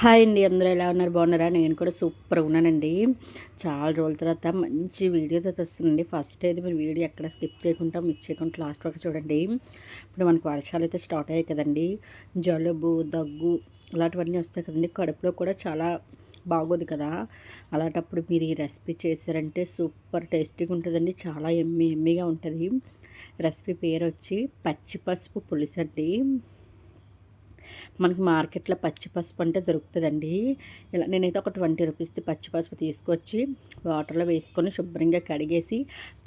Hi అండి అందరూ ఎలా ఉన్నారు? బాగున్నారా? నేను కూడా సూపర్గా ఉన్నానండి. చాలా రోజుల తర్వాత మంచి వీడియోతో వస్తుందండి. ఫస్ట్ అయితే మీరు వీడియో ఎక్కడ స్కిప్ చేయకుండా మిస్ చేయకుండా లాస్ట్ వరకు చూడండి. ఇప్పుడు మనకు వర్షాలు అయితే స్టార్ట్ అయ్యాయి కదండి. జలుబు దగ్గు అలాంటివన్నీ వస్తాయి కదండి. కడుపులో కూడా చాలా బాగోదు కదా. అలాంటప్పుడు మీరు ఈ రెసిపీ చేశారంటే సూపర్ టేస్టీగా ఉంటుందండి. చాలా ఎమ్మి ఎమ్మిగా ఉంటుంది. రెసిపీ పేరు వచ్చి పచ్చి పసుపు పులుసు అండి మనకి మార్కెట్లో పచ్చి పసుపు అంటే దొరుకుతుందండి. ఇలా నేనైతే ఒక ట్వంటీ రూపీస్ది పచ్చి పసుపు తీసుకొచ్చి వాటర్లో వేసుకొని శుభ్రంగా కడిగేసి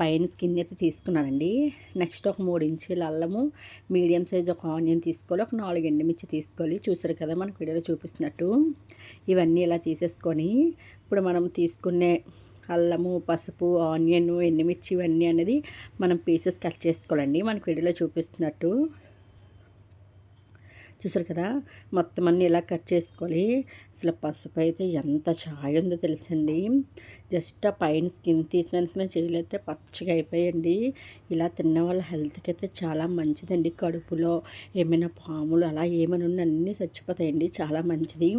పైన స్కిన్ అయితే తీసుకున్నానండి. నెక్స్ట్ ఒక మూడు ఇంచీల అల్లము మీడియం సైజ్ ఒక ఆనియన్ తీసుకోవాలి ఒక నాలుగు ఎండుమిర్చి తీసుకోవాలి. చూసారు కదా మనకు వీడియోలో చూపిస్తున్నట్టు. ఇవన్నీ ఇలా తీసేసుకొని ఇప్పుడు మనం తీసుకునే అల్లము పసుపు ఆనియన్ ఎండుమిర్చి ఇవన్నీ అనేది మనం పీసెస్ కట్ చేసుకోవాలండి. మనకు వీడియోలో చూపిస్తున్నట్టు. చూసారు కదా? మొత్తం అన్నీ ఇలా కట్ చేసుకోవాలి అసలు పసుపు అయితే ఎంత ఛాయ్ ఉందో తెలుసండి. జస్ట్ ఆ పైన స్కిన్ తీసినందుకు చేయలేతే పచ్చగా అయిపోయండి. ఇలా తిన్న వాళ్ళ హెల్త్కి అయితే చాలా మంచిదండి. కడుపులో ఏమైనా పాములు అలా ఏమైనా ఉన్న అన్నీ చచ్చిపోతాయండి. చాలా మంచిది.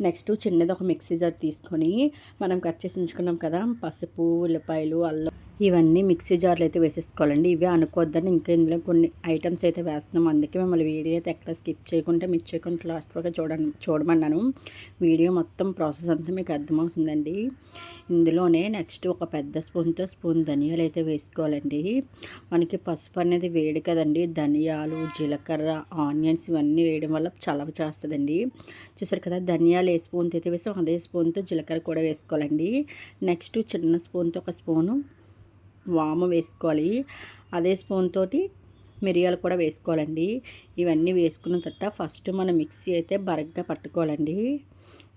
నెక్స్ట్ చిన్నది ఒక మిక్సీ జార్ తీసుకొని మనం కట్ చేసి ఉంచుకున్నాం కదా? పసుపు ఉల్లిపాయలు అల్లం ఇవన్నీ మిక్సీ జార్లు అయితే వేసేసుకోవాలండి. ఇవే అనుకోవద్దని ఇంకా ఇందులో కొన్ని ఐటమ్స్ అయితే వేస్తున్నాం. అందుకే మిమ్మల్ని వీడియో అయితే ఎక్కడ స్కిప్ చేయకుండా మిస్ చేయకుండా లాస్ట్ వరకు చూడమన్నాను. వీడియో మొత్తం ప్రాసెస్ అంతా మీకు అర్థమవుతుందండి. ఇందులోనే నెక్స్ట్ ఒక పెద్ద స్పూన్తో స్పూన్ ధనియాలు అయితే వేసుకోవాలండి. మనకి పసుపు అనేది వేడి కదండి. ధనియాలు జీలకర్ర ఆనియన్స్ ఇవన్నీ వేయడం వల్ల చలవ చేస్తుందండి. చూసారు కదా ధనియాలు ఏ స్పూన్తో అయితే వేసి అదే స్పూన్తో జీలకర్ర కూడా వేసుకోవాలండి. నెక్స్ట్ చిన్న స్పూన్తో ఒక స్పూను వాము వేసుకోవాలి. అదే స్పూన్ తోటి మిరియాలు కూడా వేసుకోవాలండి. ఇవన్నీ వేసుకున్న తర్వాత ఫస్ట్ మనం మిక్సీ అయితే బరగ్గా పట్టుకోవాలండి.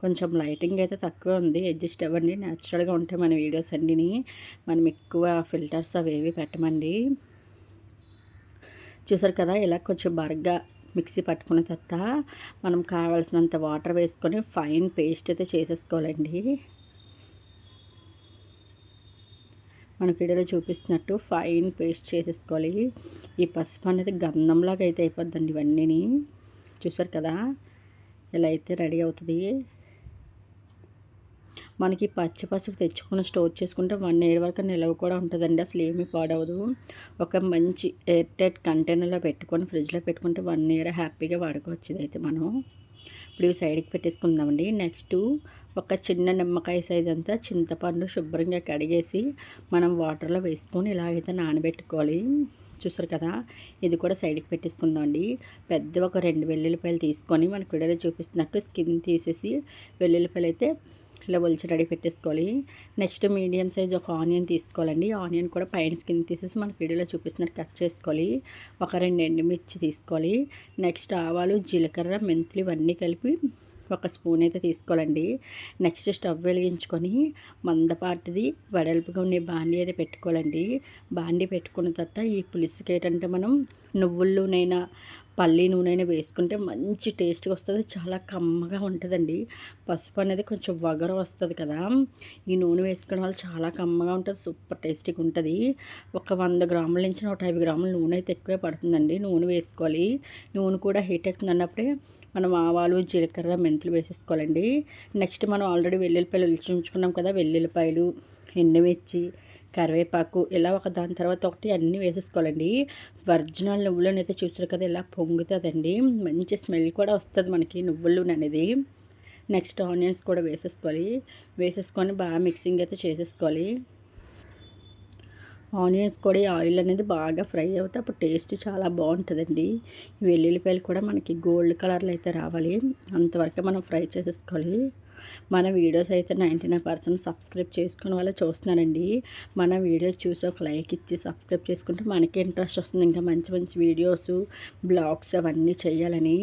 కొంచెం లైటింగ్ అయితే తక్కువ ఉంది. అడ్జస్ట్ అవ్వండి. న్యాచురల్గా ఉంటే మన వీడియోస్ అన్నిని మనం ఎక్కువ ఫిల్టర్స్ అవి ఏవి పెట్టమండి. చూసారు కదా ఇలా కొంచెం బరగ్గా మిక్సీ పట్టుకున్న తర్వాత మనం కావాల్సినంత వాటర్ వేసుకొని ఫైన్ పేస్ట్ అయితే చేసేసుకోవాలండి. మనకి వీడియోలో చూపిస్తున్నట్టు ఫైన్ పేస్ట్ చేసేసుకోవాలి. ఈ పసుపు అనేది గంధంలాగా అయితే అయిపోద్దండి ఇవన్నీని. చూసారు కదా? ఇలా అయితే రెడీ అవుతుంది. మనకి పచ్చి పసుపు తెచ్చుకొని స్టోర్ చేసుకుంటే వన్ ఇయర్ వరకు నిలవ కూడా ఉంటుందండి. అసలు ఏమీ పాడవదు. ఒక మంచి ఎయిర్ టైట్ కంటైనర్లో పెట్టుకొని ఫ్రిడ్జ్లో పెట్టుకుంటే వన్ ఇయర్ హ్యాపీగా వాడుకోవచ్చు ఇదైతే మనం. ఇప్పుడు ఇవి సైడ్కి పెట్టేసుకుందామండి. నెక్స్ట్ ఒక చిన్న నిమ్మకాయ సైజ్ అంతా చింతపండు శుభ్రంగా కడిగేసి మనం వాటర్లో వేసుకొని ఇలాగైతే నానబెట్టుకోవాలి. చూసారు కదా ఇది కూడా సైడ్కి పెట్టేసుకుందామండి. పెద్ద ఒక రెండు వెల్లుల్లిపాయలు తీసుకొని మనకు వీడియోలో చూపిస్తున్నట్టు స్కిన్ తీసేసి వెల్లుల్లిపాయలు అయితే ఇలా ఒలిచి రెడీ పెట్టేసుకోవాలి. నెక్స్ట్ మీడియం సైజ్ ఒక ఆనియన్ తీసుకోవాలండి. ఆనియన్ కూడా పైన స్కిన్ తీసేసి మన వీడియోలో చూపిస్తున్నట్టు కట్ చేసుకోవాలి. ఒక రెండు ఎండుమిర్చి తీసుకోవాలి. నెక్స్ట్ ఆవాలు జీలకర్ర మెంతులు ఇవన్నీ కలిపి ఒక స్పూన్ అయితే తీసుకోవాలండి. నెక్స్ట్ స్టవ్ వెలిగించుకొని మందపాటిది వెడల్పుగా ఉండే బాండీ అయితే పెట్టుకోవాలండి. బాండీ పెట్టుకున్న తర్వాత ఈ పులుసుకి ఏంటంటే మనం నువ్వుల్లోనైనా పల్లి నూనె వేసుకుంటే మంచి టేస్ట్గా వస్తుంది. చాలా కమ్మగా ఉంటుందండి. పసుపు అనేది కొంచెం వగర వస్తుంది కదా. ఈ నూనె వేసుకోవడం వల్ల చాలా కమ్మగా ఉంటుంది. సూపర్ టేస్టీగా ఉంటుంది. ఒక వంద గ్రాముల నుంచి నూట యాభై గ్రాముల నూనె అయితే ఎక్కువే పడుతుందండి. నూనె వేసుకోవాలి. నూనె కూడా హీట్ అవుతుంది అన్నప్పుడే మనం ఆవాలు జీలకర్ర మెంతులు వేసేసుకోవాలండి. నెక్స్ట్ మనం ఆల్రెడీ వెల్లుల్లిపాయలు ఉంచుకున్నాం కదా. వెల్లుల్లిపాయలు ఎండుమిర్చి కరివేపాకు ఇలా ఒక దాని తర్వాత ఒకటి అన్నీ వేసేసుకోవాలండి. ఒరిజినల్ నువ్వులను అయితే చూస్తారు కదా ఇలా పొంగుతుందండి. మంచి స్మెల్ కూడా వస్తుంది మనకి నువ్వులు అనేది. నెక్స్ట్ ఆనియన్స్ కూడా వేసేసుకోవాలి. వేసేసుకొని బాగా మిక్సింగ్ అయితే చేసేసుకోవాలి. ఆనియన్స్ కూడా ఆయిల్ అనేది బాగా ఫ్రై అవుతే అప్పుడు టేస్ట్ చాలా బాగుంటుందండి. వెల్లుల్లిపాయలు కూడా మనకి గోల్డ్ కలర్లో అయితే రావాలి. అంతవరకు మనం ఫ్రై చేసేసుకోవాలి. మన వీడియోస్ అయితే నైంటీ నైన్ పర్సెంట్ సబ్స్క్రైబ్ చేసుకున్న వాళ్ళు చూస్తున్నారండి. మన వీడియోస్ చూసి ఒక లైక్ ఇచ్చి సబ్స్క్రైబ్ చేసుకుంటే మనకి ఇంట్రెస్ట్ వస్తుంది. ఇంకా మంచి మంచి వీడియోస్ బ్లాగ్స్ అవన్నీ చేయాలని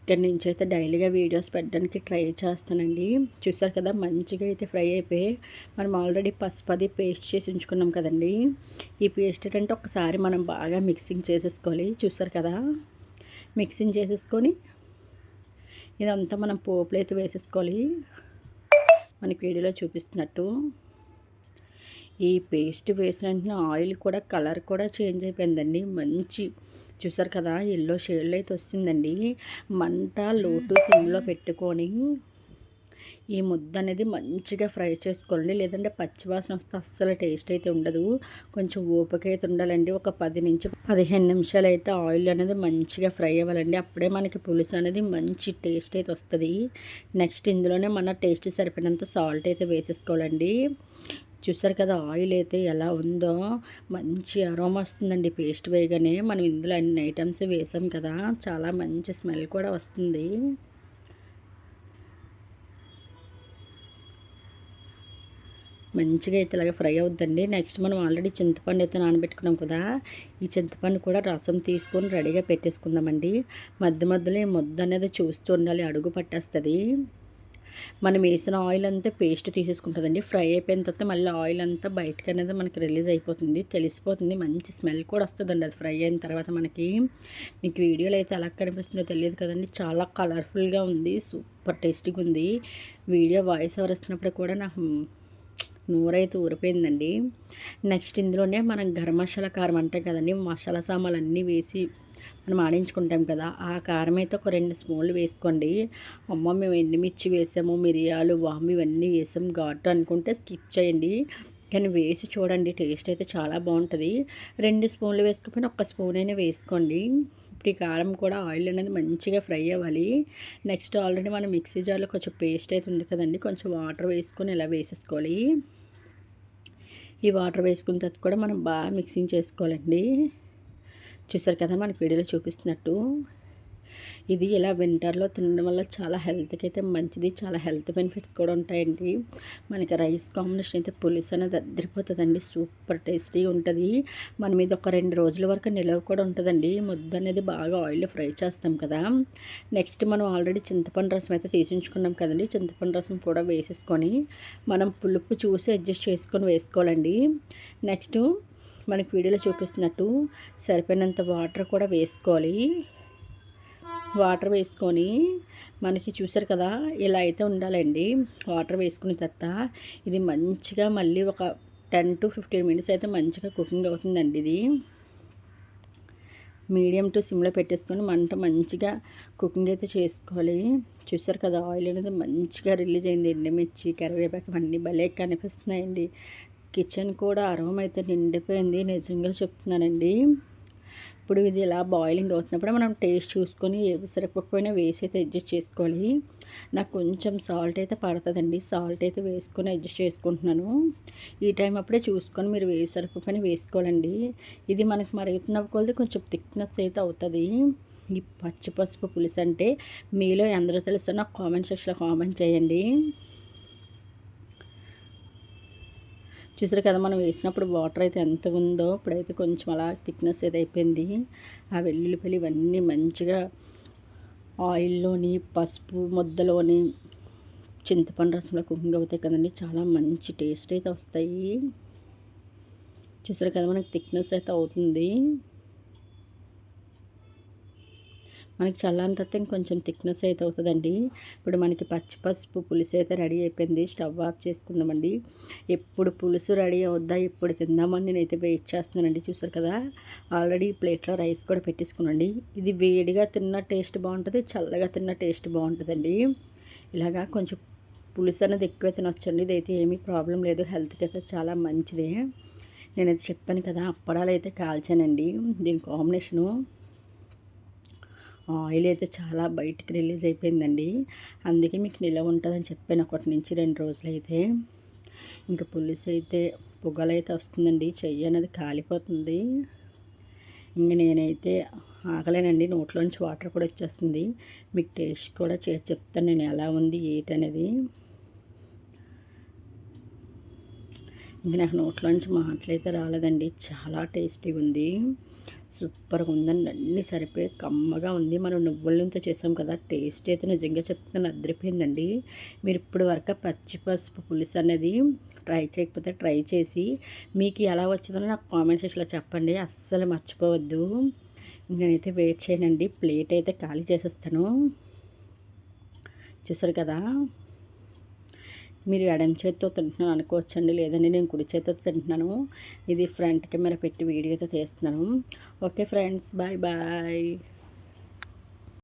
ఇక్కడ నుంచి అయితే డైలీగా వీడియోస్ పెట్టడానికి ట్రై చేస్తానండి. చూసారు కదా మంచిగా అయితే ఫ్రై అయిపోయి మనం ఆల్రెడీ పసుపు అది పేస్ట్ చేసి ఉంచుకున్నాం కదండి. ఈ పేస్ట్ ఏంటంటే ఒకసారి మనం బాగా మిక్సింగ్ చేసేసుకోవాలి. చూసారు కదా మిక్సింగ్ చేసేసుకొని ఇదంతా మనం పోపులు అయితే వేసేసుకోవాలి. మనకి వీడియోలో చూపిస్తున్నట్టు. ఈ పేస్ట్ వేసిన వెంటనే ఆయిల్ కూడా కలర్ కూడా చేంజ్ అయిపోయిందండి. మంచి చూసారు కదా ఎల్లో షేడ్లో అయితే వస్తుందండి. మంట లోటు సిమ్లో పెట్టుకొని ఈ ముద్ద అనేది మంచిగా ఫ్రై చేసుకోండి లేదంటే పచ్చివాసన వస్తే అస్సలు టేస్ట్ అయితే ఉండదు. కొంచెం ఓపిక అయితే ఉండాలండి. ఒక పది నుంచి పదిహేను నిమిషాలు అయితే ఆయిల్ అనేది మంచిగా ఫ్రై అవ్వాలండి. అప్పుడే మనకి పులుసు అనేది మంచి టేస్ట్ అయితే వస్తుంది. నెక్స్ట్ ఇందులోనే మన టేస్ట్ సరిపడినంత సాల్ట్ అయితే వేసేసుకోవాలండి. చూసారు కదా ఆయిల్ అయితే ఎలా ఉందో. మంచి అరోమా వస్తుందండి పేస్ట్ వేయగానే. మనం ఇందులో అన్ని ఐటమ్స్ వేసాం కదా. చాలా మంచి స్మెల్ కూడా వస్తుంది. మంచిగా అయితే ఇలాగ ఫ్రై అవుద్దండి. నెక్స్ట్ మనం ఆల్రెడీ చింతపండు అయితే నానబెట్టుకున్నాం కదా ఈ చింతపండు కూడా రసం తీసుకొని రెడీగా పెట్టేసుకుందామండి. మధ్య మధ్యలో ఈ ముద్ద అనేది చూస్తూ ఉండాలి అడుగు పట్టేస్తుంది. మనం వేసిన ఆయిల్ అంతా పేస్ట్ తీసేసుకుంటుందండి. ఫ్రై అయిపోయిన తర్వాత మళ్ళీ ఆయిల్ అంతా బయటకు అనేది మనకి రిలీజ్ అయిపోతుంది తెలిసిపోతుంది. మంచి స్మెల్ కూడా వస్తుందండి అది ఫ్రై అయిన తర్వాత మనకి. మీకు వీడియోలో అయితే ఎలా కనిపిస్తుందో తెలియదు కదండి. చాలా కలర్ఫుల్గా ఉంది సూపర్ టేస్టీగా ఉంది. వీడియో వాయిస్ ఎవరు వస్తున్నప్పుడు కూడా నాకు నూరైతే ఊరిపోయిందండి. నెక్స్ట్ ఇందులోనే మనం గరం మసాలా కారం అంటే కదండి మసాలా సామాన్లు అన్నీ వేసి మనం ఆడించుకుంటాం కదా ఆ కారం అయితే ఒక రెండు స్పూన్లు వేసుకోండి. అమ్మ మేము ఎండుమిర్చి వేసాము మిరియాలు వాము ఇవన్నీ వేసాము. ఘాటు అనుకుంటే స్కిప్ చేయండి. కానీ వేసి చూడండి టేస్ట్ అయితే చాలా బాగుంటుంది. రెండు స్పూన్లు వేసుకుని ఒక్క స్పూన్ అయినా వేసుకోండి. ఇప్పుడు ఈ కారం కూడా ఆయిల్ అనేది మంచిగా ఫ్రై అవ్వాలి. నెక్స్ట్ ఆల్రెడీ మనం మిక్సీ జార్లో కొంచెం పేస్ట్ అయితే ఉంది కదండి కొంచెం వాటర్ వేసుకొని ఇలా వేసేసుకోవాలి. ఈ వాటర్ వేసుకున్న తర్వాత కూడా మనం బాగా మిక్సింగ్ చేసుకోవాలండి. చూసారు కదా మనకి వీడియోలో చూపిస్తున్నట్టు. ఇది ఇలా వింటర్లో తినడం వల్ల చాలా హెల్త్కి అయితే మంచిది. చాలా హెల్త్ బెనిఫిట్స్ కూడా ఉంటాయండి. మనకి రైస్ కాంబినేషన్ అయితే పులుసు అనేది అద్దరిపోతుందండి సూపర్ టేస్టీ ఉంటుంది. మన మీద ఒక రెండు రోజుల వరకు నిలవ కూడా ఉంటుందండి. ముద్ద అనేది బాగా ఆయిల్ ఫ్రై చేస్తాం కదా. నెక్స్ట్ మనం ఆల్రెడీ చింతపండు రసం అయితే తీసించుకున్నాం కదండి. చింతపండు రసం కూడా వేసేసుకొని మనం పులుపు చూసి అడ్జస్ట్ చేసుకొని వేసుకోవాలండి. నెక్స్ట్ మనకి వీడియోలో చూపిస్తున్నట్టు సరిపోయినంత వాటర్ కూడా వేసుకోవాలి. వాటర్ వేసుకొని మనకి చూసారు కదా ఇలా అయితే ఉండాలండి. వాటర్ వేసుకున్న తర్వాత ఇది మంచిగా మళ్ళీ ఒక టెన్ టు ఫిఫ్టీన్ మినిట్స్ అయితే మంచిగా కుకింగ్ అవుతుందండి ఇది. మీడియం టు సిమ్లో పెట్టేసుకొని మంట మంచిగా కుకింగ్ అయితే చేసుకోవాలి. చూసారు కదా ఆయిల్ అనేది మంచిగా రిలీజ్ అయింది ఎండుమిర్చి కరివేపాకు అన్నీ భలే కనిపిస్తున్నాయండి. కిచెన్ కూడా అరవం అయితే నిండిపోయింది నిజంగా చెప్తున్నానండి. ఇప్పుడు ఇది ఇలా బాయిలింగ్ అవుతున్నప్పుడు మనం టేస్ట్ చూసుకొని ఏ సరిపోకపోయినా వేసి అయితే అడ్జస్ట్ చేసుకోవాలి. నాకు కొంచెం సాల్ట్ అయితే పడుతుందండి. సాల్ట్ అయితే వేసుకొని అడ్జస్ట్ చేసుకుంటున్నాను. ఈ టైం అప్పుడే చూసుకొని మీరు వేసరకపోయినా వేసుకోవాలండి. ఇది మనకి మరుగుతున్న కొలది కొంచెం థిక్నెస్ అయితే అవుతుంది. ఈ పచ్చి పసుపు పులుసు అంటే మీలో ఎందరో తెలుసో నాకు కామెంట్ సెక్షన్లో కామెంట్ చేయండి. చూసారు కదా మనం వేసినప్పుడు వాటర్ అయితే ఎంత ఉందో ఇప్పుడైతే కొంచెం అలా థిక్నెస్ అయితే అయిపోయింది. ఆ వెల్లుల్లిపల్లి ఇవన్నీ మంచిగా ఆయిల్లోని పసుపు ముద్దలోని చింతపండు రసంలో కుకింగ్ అవుతాయి కదండి చాలా మంచి టేస్ట్ అయితే వస్తాయి. చూసారు కదా మనకి థిక్నెస్ అయితే అవుతుంది. మనకి చల్లని తర్వాత ఇంకొంచెం థిక్నెస్ అయితే అవుతుందండి. ఇప్పుడు మనకి పచ్చి పసుపు పులుసు అయితే రెడీ అయిపోయింది. స్టవ్ ఆఫ్ చేసుకుందామండి. ఎప్పుడు పులుసు రెడీ అవుద్దా ఎప్పుడు తిందామని నేనైతే వెయిట్ చేస్తున్నానండి. చూసారు కదా? ఆల్రెడీ ప్లేట్లో రైస్ కూడా పెట్టేసుకున్నాండి ఇది వేడిగా తిన్న టేస్ట్ బాగుంటుంది చల్లగా తిన్న టేస్ట్ బాగుంటుందండి. ఇలాగా కొంచెం పులుసు అనేది ఎక్కువ తినొచ్చండి. ఇదైతే ఏమీ ప్రాబ్లం లేదు. హెల్త్కి అయితే చాలా మంచిదే. నేనైతే చెప్పాను కదా అప్పడాలు అయితే కాల్చానండి. దీని కాంబినేషను ఆయిల్ అయితే చాలా బయటికి రిలీజ్ అయిపోయిందండి. అందుకే మీకు నిలవ ఉంటుందని చెప్పాను ఒకటి నుంచి రెండు రోజులు అయితే ఇంకా పులుసు అయితే పొగలైతే వస్తుందండి. చెయ్యి అనేది కాలిపోతుంది. ఇంక నేనైతే ఆగలేనండి నోట్లోంచి వాటర్ కూడా వచ్చేస్తుంది. మీకు టేస్ట్ కూడా చేసి చెప్తాను నేను ఎలా ఉంది ఏంటనేది అనేది ఇంక నాకు నోట్లోంచి మాటలైతే రాలేదండి. చాలా టేస్టీగా ఉంది. సూపర్గా ఉందండి. అన్నీ సరిపోయి కమ్మగా ఉంది. మనం నువ్వుల నుంచో చేసాం కదా టేస్ట్ అయితే నిజంగా చెప్తాను అదిరిపోయిందండి. మీరు ఇప్పుడు వరకు పచ్చి పసుపు పులుసు అనేది ట్రై చేయకపోతే ట్రై చేసి మీకు ఎలా వచ్చిందో నాకు కామెంట్ సెక్షన్లో చెప్పండి. అస్సలు మర్చిపోవద్దు. నేనైతే వెయిట్ చేయనండి. ప్లేట్ అయితే ఖాళీ చేసేస్తాను. చూసారు కదా? మీరు ఎడం చేతితో తింటున్నాను అనుకోవచ్చండి. లేదండి నేను కుడి చేతితో తింటున్నాను. ఇది ఫ్రంట్ కెమెరా పెట్టి వీడియోతో తీస్తున్నాను. Okay friends bye bye.